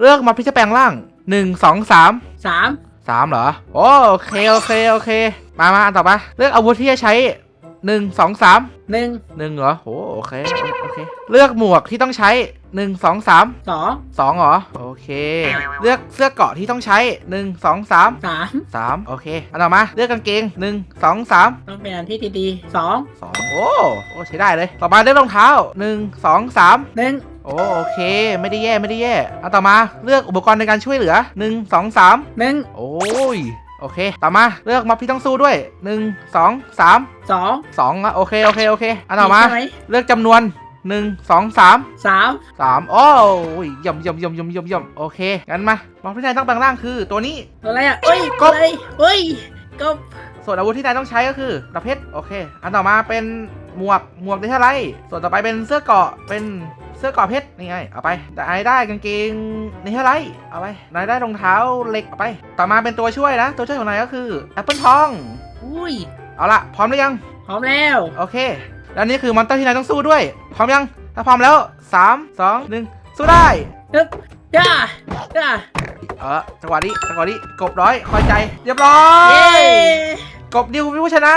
เลือกมอดที่จะแปลงร่างหนึ่งสองสามสามสามเหรอโอโอเคโอเคโอเค มามาอันต่อไปเลือกอาวุธที่จะใช้ หนึ่งสองสามหนึ่งหนึ่งเหรอโอ้โอเคโอเค เลือกหมวกที่ต้องใช้หนึ่งสองสามสองสองเหรอโอเค เลือกเสื้อเกราะที่ต้องใช้หนึ่งสองสามสามสามโอเคอันต่อมาเลือกกางเกงหนึ่งสองสามต้องเป็นอันที่ดีๆสองสองโอ้โอ้ใช้ได้เลย ต่อมาเลือกรองเท้าหนึ่งสองสามหนึ่งโอ้โอเค ไม่ได้แย่ไม่ได้แย่อันต่อมาเลือกอุปกรณ์ในการช่วยเหลือหนึ่งสองสามหนึ่งโอ้ย โอเค ต่อมาเลือกม็อบที่ต้องสู้ด้วยหนึ่งสองสามสองสองอะโอเคโอเคโอเคอันต่อมาใช่ไหมเลือกจำนวนหนึ่งสองสามสามสามโอ้ยเย่ำย่ำย่ำย่ำย่ำย่ำโอเคงั้นมาม็อบที่นายต้องแปลงร่างคือตัวนี้ อะไรอะเอ้ยกบ อะไรเอ้ยกบส่วนอาวุธที่นายต้องใช้ก็คือดาบเพชรโอเค อันต่อมาเป็นหมวกหมวกได้เท่าไรส่วนต่อไปเป็นเสื้อเกราะเป็น เสื้อเกราะเพชรนี่ไงเอาไปแต่นายได้กางเกงนี่เท่าไรเอาไปนายได้รองเท้าเหล็กเอาไป ต่อมาเป็นตัวช่วยนะ ตัวช่วยของนายก็คือแอปเปิลทองอุ้ยเอาละพร้อมหรือยัง พร้อมแล้ว โอเค แล้วนี่คือมอนเตอร์ที่นายต้องสู้ด้วย พร้อมยัง ถ้าพร้อมแล้ว 3 2 1 สู้ได้ฮึบย่าย่าเออจังหวะนี้จังหวะนี้กบร้อยคอยใจ เรียบร้อเย้ยกบดิวเป็นผู้ชนะ